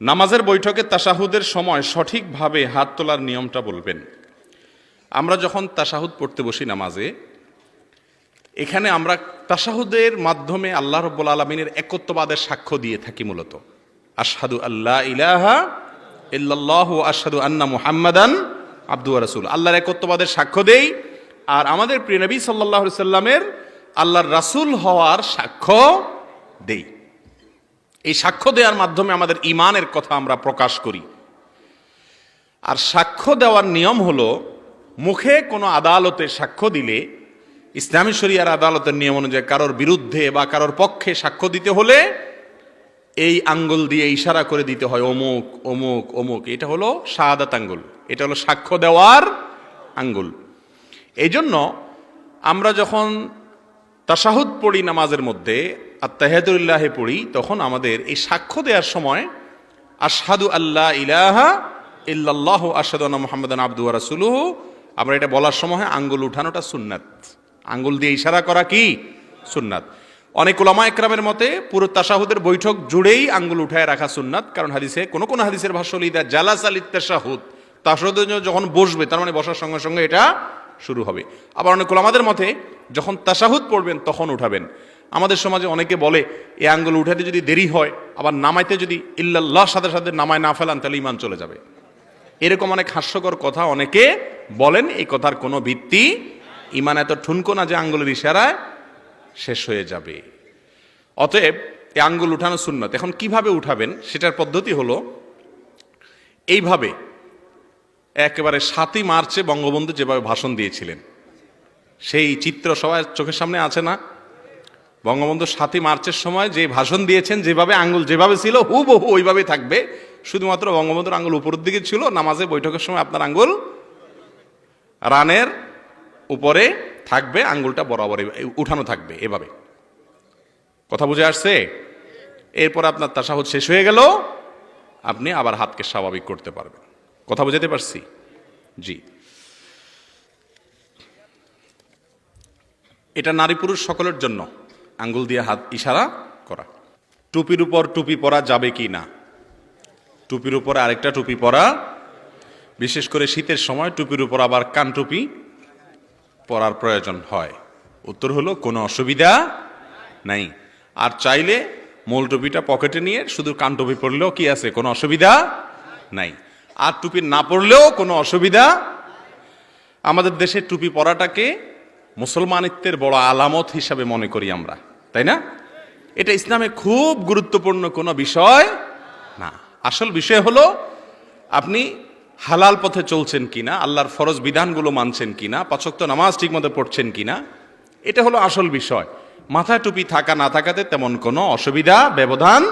নামাজের বৈঠকে তাসাহুদের সময় সঠিকভাবে হাত তোলার নিয়মটা বলবেন। আমরা যখন তাসাহুদ পড়তে বসি নামাজে, এখানে আমরা তাসাহুদের মাধ্যমে আল্লাহ রব্বুল আলমিনের একত্ববাদের সাক্ষ্য দিয়ে থাকি মূলত। আশহাদু আল্লাহ ইলাহা ইল্লাল্লাহ আশহাদু আন্না মুহাম্মাদান আব্দু রাসূল। আল্লাহর একত্ববাদের সাক্ষ্য দেই, আর আমাদের প্রিয় নবী আলাইহি সাল্লামের আল্লাহর রাসূল হওয়ার সাক্ষ্য দেই। এই সাক্ষ্য দেওয়ার মাধ্যমে আমাদের ইমানের কথা আমরা প্রকাশ করি। আর সাক্ষ্য দেওয়ার নিয়ম হলো, মুখে কোনো আদালতে সাক্ষ্য দিলে, ইসলামী শরিয়ার আদালতের নিয়ম অনুযায়ী কারোর বিরুদ্ধে বা কারোর পক্ষে সাক্ষ্য দিতে হলে এই আঙ্গুল দিয়ে ইশারা করে দিতে হয়, অমুক অমুক অমুক। এটা হলো শাহাদাত আঙ্গুল। এটা হলো সাক্ষ্য দেওয়ার আঙ্গুল। এই জন্য আমরা যখন তাসাহুদ পড়ি নামাজের মধ্যে আত্মাহাদুল্লাহে পড়ি, তখন আমাদের এই সাক্ষ্য দেওয়ার সময়, আশহাদু আল্লাহ ইলাহা ইল্লাল্লাহ আশহাদু আন্না মুহাম্মাদান আবদু ওয়া আমরা এটা বলার সময় আঙ্গুল উঠানোটা সুন্নাত। আঙ্গুল দিয়ে ইশারা করা কি? সুন্নাত। অনেক ওলামা একরামের মতে পুরো তাসাহুদের বৈঠক জুড়েই আঙ্গুল উঠায় রাখা সুন্নাত, কারণ হাদিসে কোনো কোনো হাদিসের ভাষ্য লিদা জালাস আলিত তাসাহুদ তাসাহুদের যখন বসবে, তার মানে বসার সঙ্গে সঙ্গে এটা শুরু হবে। আবার অনেক ওলামাদের মতে, যখন তাসাহুদ পড়বেন, তখন উঠাবেন। আমাদের সমাজে অনেকে বলে, এ আঙ্গুল উঠাতে যদি দেরি হয়, আবার নামাইতে যদি ইল্লাল্লাহ সাথে সাথে নামায় না ফেলান, তাহলে ইমান চলে যাবে। এরকম অনেক হাস্যকর কথা অনেকে বলেন, এই কথার কোনো ভিত্তি ইমান এত ঠুনকো না যে আঙ্গুলের ইশারায় শেষ হয়ে যাবে। অতএব এই আঙ্গুল উঠানো সুন্নত। এখন কীভাবে উঠাবেন? সেটার পদ্ধতি হলো, এইভাবে একেবারে সাতই মার্চে বঙ্গবন্ধু যেভাবে ভাষণ দিয়েছিলেন, সেই চিত্র সবাই চোখের সামনে আছে না? বঙ্গবন্ধু সাতই মার্চের সময় যে ভাষণ দিয়েছেন, যেভাবে আঙ্গুল যেভাবে ছিল, হুবহু ওইভাবে থাকবে। শুধুমাত্র বঙ্গবন্ধুর আঙ্গুল উপরের দিকে ছিল, নামাজে বৈঠকের সময় আপনার আঙ্গুল রানের উপরে থাকবে, আঙ্গুলটা বরাবর উঠানো থাকবে এভাবে। কথা বুঝে আসছে? এরপর আপনার তাসাহুদ শেষ হয়ে গেল, আপনি আবার হাতকে স্বাভাবিক করতে পারবেন। কথা বুঝাতে পারছি? জি। এটা নারী পুরুষ সকলের জন্য। আঙ্গুল দিয়ে হাত ইশারা করা। টুপির উপর টুপি পরা যাবে কি না? টুপির উপর আরেকটা টুপি পরা। বিশেষ করে শীতের সময় টুপির উপর আবার কান টুপি পরার প্রয়োজন হয়। উত্তর হলো, কোনো অসুবিধা নাই। আর চাইলে মূল টুপিটা পকেটে নিয়ে শুধু কান টুপি পরলেও কি আছে? কোনো অসুবিধা নাই। আর টুপি না পরলেও কোনো অসুবিধা। আমাদের দেশে টুপি পরাটাকে মুসলমানিত্বের বড় আলামত হিসাবে মনে করি আমরা, তাই না? এটা ইসলামে খুব গুরুত্বপূর্ণ কোনো বিষয় না। আসল বিষয় হলো, আপনি হালাল পথে চলছেন কিনা, আল্লাহর ফরজ বিধানগুলো মানছেন কিনা পাচক নামাজ ঠিকমতো পড়ছেন কিনা, এটা হলো আসল বিষয়। মাথায় টুপি থাকা না থাকাতে তেমন কোনো অসুবিধা, ব্যবধান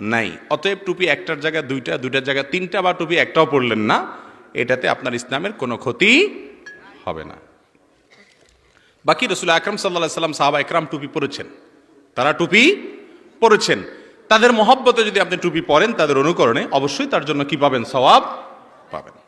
নাই। অতএব টুপি একটার জায়গায় দুইটা, দুইটার জায়গায় তিনটা, বা টুপি একটাও পড়লেন না, এটাতে আপনার ইসলামের কোনো ক্ষতি হবে না। বাকি রসুল আকরম সাল্লাহ সাল্লাম, সাহাবা একরাম টুপি পরেছেন। তারা টুপি পরেছেন। তাদের মহব্বতে যদি আপনি টুপি পরেন, তাদের অনুকরণে অবশ্যই তার জন্য কি পাবেন? সওয়াব পাবেন।